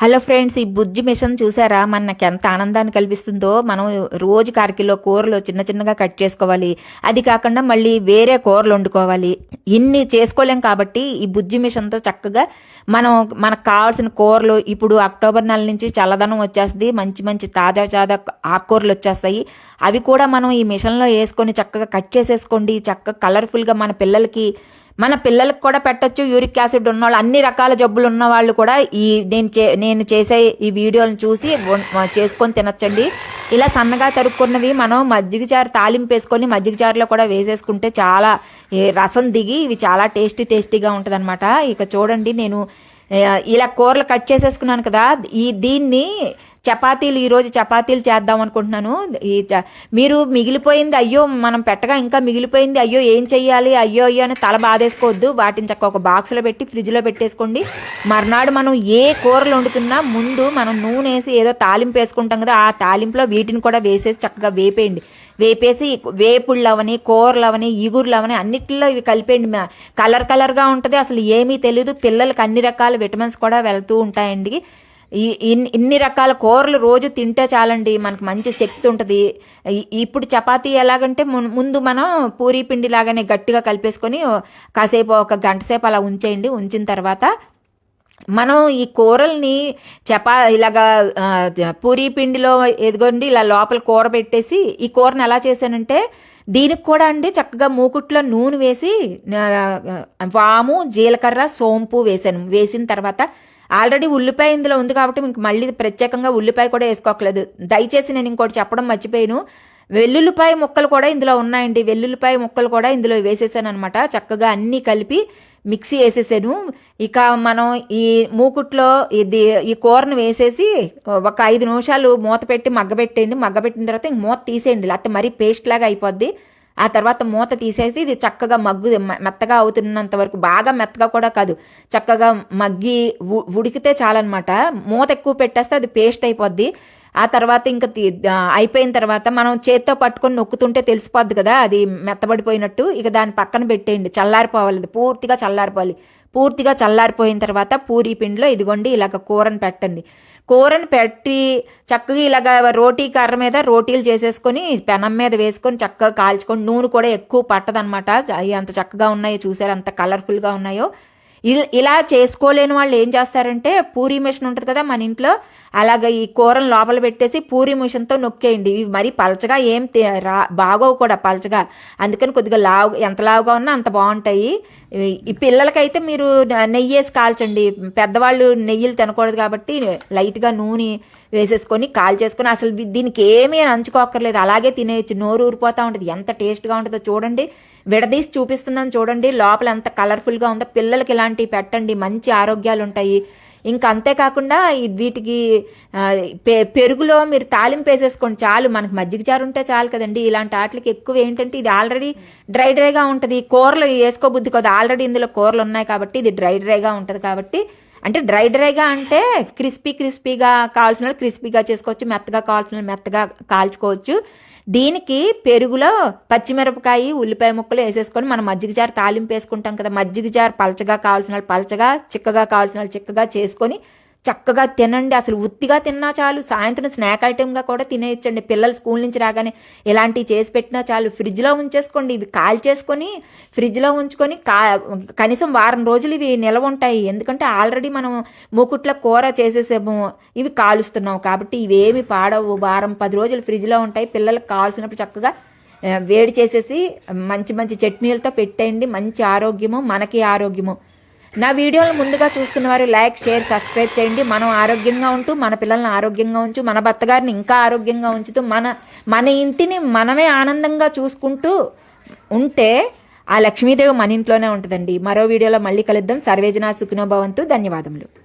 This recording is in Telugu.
హలో ఫ్రెండ్స్ ఈ బుజ్జి మిషన్ చూసారా? మనకి ఎంత ఆనందాన్ని కల్పిస్తుందో మనం రోజు కారకిలో కూరలు చిన్న చిన్నగా కట్ చేసుకోవాలి. అది కాకుండా మళ్ళీ వేరే కూరలు వండుకోవాలి. ఇన్ని చేసుకోలేం కాబట్టి ఈ బుజ్జి మిషన్తో చక్కగా మనం మనకు కావాల్సిన కూరలు ఇప్పుడు అక్టోబర్ నెల నుంచి చల్లదనం వచ్చేస్తుంది. మంచి మంచి తాజా తాజా ఆకుకూరలు వచ్చేస్తాయి. అవి కూడా మనం ఈ మిషన్లో వేసుకొని చక్కగా కట్ చేసేసుకోండి. చక్కగా కలర్ఫుల్గా మన పిల్లలకి మన పిల్లలకు కూడా పెట్టొచ్చు. యూరిక్ యాసిడ్ ఉన్న వాళ్ళు అన్ని రకాల జబ్బులు ఉన్న వాళ్ళు కూడా ఈ నేను చే నేను చేసే ఈ వీడియోలను చూసి చేసుకొని తినచ్చండి. ఇలా సన్నగా తరుక్కున్నవి మనం మజ్జిగ చారు తాలింపు వేసుకొని మజ్జిగ చారులో కూడా వేసేసుకుంటే చాలా రసం దిగి ఇవి చాలా టేస్టీ టేస్టీగా ఉంటుంది ఇక చూడండి నేను ఇలా కూరలు కట్ చేసేసుకున్నాను కదా ఈ దీన్ని చపాతీలు ఈరోజు చపాతీలు చేద్దాం అనుకుంటున్నాను. ఈ చ- మీరు మిగిలిపోయింది అయ్యో మనం పెట్టగా ఇంకా మిగిలిపోయింది అయ్యో ఏం చెయ్యాలి అయ్యో అయ్యో అని తల బాధేసుకోవద్దు. వాటిని చక్క ఒక బాక్స్లో పెట్టి ఫ్రిడ్జ్లో పెట్టేసుకోండి. మర్నాడు మనం ఏ కూరలు వండుతున్నా ముందు మనం నూనె వేసి ఏదో తాలింపు వేసుకుంటాం కదా ఆ తాలింపులో వీటిని కూడా వేసేసి చక్కగా వేపేయండి. వేపేసి వేపుళ్ళవని కూరలవని ఇగురులవని అవని అన్నిటిలో ఇవి కలిపేయండి. కలర్ కలర్గా ఉంటుంది. అసలు ఏమీ తెలియదు పిల్లలకి అన్ని రకాల విటమిన్స్ కూడా వెళ్తూ ఉంటాయండి. ఈ ఇన్ని ఇన్ని రకాల కూరలు రోజు తింటే చాలండి. మనకు మంచి శక్తి ఉంటుంది. ఇప్పుడు చపాతీ ఎలాగంటే ముందు మనం పూరీ పిండి లాగానే గట్టిగా కలిపేసుకొని కాసేపు ఒక గంట సేపు అలా ఉంచేయండి. ఉంచిన తర్వాత మనం ఈ కూరల్ని చపా ఇలాగా పూరి పూరీ పిండిలో ఎదుగొండి ఇలా లోపల కూర పెట్టేసి ఈ కూరని ఎలా చేశానంటే దీనికి కూడా అండి చక్కగా మూకుట్లో నూనె వేసి వాము జీలకర్ర సోంపు వేసాను వేసిన తర్వాత ఆల్రెడీ ఉల్లిపాయ ఇందులో ఉంది కాబట్టి మీకు మళ్ళీ ప్రత్యేకంగా ఉల్లిపాయ కూడా వేసుకోకలేదు. దయచేసి నేను ఇంకోటి చెప్పడం మర్చిపోయాను. వెల్లుల్లిపాయ ముక్కలు కూడా ఇందులో ఉన్నాయండి. వెల్లుల్లిపాయ ముక్కలు కూడా ఇందులో వేసేసాను అనమాట చక్కగా అన్నీ కలిపి మిక్సీ వేసేసాను. ఇక మనం ఈ మూకుట్లో ఇది ఈ కూరను వేసేసి ఒక ఐదు నిమిషాలు మూత పెట్టి మగ్గబెట్టేయండి. మగ్గబెట్టిన తర్వాత ఇంక మూత తీసేయండి. లేకపోతే మరీ పేస్ట్ లాగా అయిపోద్ది. ఆ తర్వాత మూత తీసేసి ఇది చక్కగా మగ్గు మెత్తగా అవుతున్నంత వరకు బాగా మెత్తగా కూడా కాదు చక్కగా మగ్గి ఉ- ఉడికితే చాలన్నమాట. మూత ఎక్కువ పెట్టేస్తే అది పేస్ట్ అయిపోద్ది. ఆ తర్వాత ఇంకా అయిపోయిన తర్వాత మనం చేత్తో పట్టుకొని నొక్కుతుంటే తెలిసిపోద్ది కదా అది మెత్తబడిపోయినట్టు. ఇక దాన్ని పక్కన పెట్టేయండి చల్లారిపోవాలి అది పూర్తిగా చల్లారిపోవాలి. పూర్తిగా చల్లారిపోయిన తర్వాత పూరీ పిండిలో ఇదిగోండి ఇలాగ కూరని పెట్టండి. కూరని పెట్టి చక్కగా ఇలాగ రోటీ కర్ర మీద రోటీలు చేసేసుకొని పెనం మీద వేసుకొని చక్కగా కాల్చుకొని నూనె కూడా ఎక్కువ పట్టదనమాట అవి అంత చక్కగా ఉన్నాయో చూసారు? అంత కలర్ఫుల్గా ఉన్నాయో. ఇల్- ఇలా చేసుకోలేని వాళ్ళు ఏం చేస్తారంటే పూరీ మిషన్ ఉంటుంది కదా మన ఇంట్లో అలాగ ఈ కూరను లోపల పెట్టేసి పూరీ మిషన్తో నొక్కేయండి. ఇవి మరీ పలచగా ఏం తే- రా బాగోవు కూడా పలచగా. అందుకని కొద్దిగా లావు ఎంత లావుగా ఉన్నా అంత బాగుంటాయి. ఈ పిల్లలకైతే మీరు నెయ్యి వేసి కాల్చండి. పెద్దవాళ్ళు నెయ్యిలు తినకూడదు కాబట్టి లైట్గా నూనె వేసేసుకొని కాల్ చేసుకొని అసలు దీనికి ఏమీ అంచుకోక్కర్లేదు. అలాగే తినేయచ్చు. నోరు ఊరిపోతూ ఉంటుంది. ఎంత టేస్ట్గా ఉంటుందో చూడండి. విడదీసి చూపిస్తున్నాను చూడండి. లోపల ఎంత కలర్ఫుల్గా ఉందో. పిల్లలకి ఇలాంటివి పెట్టండి. మంచి ఆరోగ్యాలు ఉంటాయి ఇంకా అంతేకాకుండా వీటికి పె- పెరుగులో మీరు తాలింపు వేసేసుకోండి. చాలు. మనకు మజ్జిగ చారు ఉంటే చాలు కదండి. ఇలాంటి వాటికి ఎక్కువ ఏంటంటే ఇది ఆల్రెడీ డ్రై డ్రైగా ఉంటుంది. కూరలు వేసుకోబుద్ది కదా. ఆల్రెడీ ఇందులో కూరలు ఉన్నాయి కాబట్టి ఇది డ్రై డ్రైగా ఉంటుంది కాబట్టి అంటే డ్రై డ్రైగా అంటే క్రిస్పీ క్రిస్పీగా కావాల్సిన క్రిస్పీగా చేసుకోవచ్చు మెత్తగా కావాల్సిన మెత్తగా కాల్చుకోవచ్చు. దీనికి పెరుగులో పచ్చిమిరపకాయ ఉల్లిపాయ ముక్కలు వేసేసుకొని మనం మజ్జిగ జారు తాలింపు వేసుకుంటాం కదా మజ్జిగ జారు పలచగా కావాల్సిన పలచగా చిక్కగా కావాల్సిన చిక్కగా చేసుకొని చక్కగా తినండి. అసలు ఉత్తిగా తిన్నా చాలు. సాయంత్రం స్నాక్ ఐటెంగా కూడా తినేయచ్చండి. పిల్లలు స్కూల్ నుంచి రాగానే ఇలాంటివి చేసి పెట్టినా చాలు. ఫ్రిడ్జ్లో ఉంచేసుకోండి. ఇవి కాల్ చేసుకొని ఫ్రిడ్జ్లో ఉంచుకొని కా కనీసం వారం రోజులు ఇవి నిల్వ ఉంటాయి. ఎందుకంటే ఆల్రెడీ మనం మూకుట్ల కూర చేసేసాము. ఇవి కాలుస్తున్నాం కాబట్టి ఇవేమి పాడవు. వారం పది రోజులు ఫ్రిడ్జ్లో ఉంటాయి. పిల్లలకు కావాల్సినప్పుడు చక్కగా వేడి చేసేసి మంచి మంచి చట్నీలతో పెట్టేయండి. మంచి ఆరోగ్యము మనకి ఆరోగ్యము. నా వీడియోలు ముందుగా చూస్తున్న వారు లైక్ షేర్ సబ్స్క్రైబ్ చేయండి. మనం ఆరోగ్యంగా ఉంటూ మన పిల్లల్ని ఆరోగ్యంగా ఉంచు మన భర్త గారిని ఇంకా ఆరోగ్యంగా ఉంచుతూ మన మన ఇంటిని మనమే ఆనందంగా చూసుకుంటూ ఉంటే ఆ లక్ష్మీదేవి మన ఇంట్లోనే ఉంటుందండి. మరో వీడియోలో మళ్ళీ కలుద్దాం. సర్వేజన సుఖినోభవంతు ధన్యవాదములు.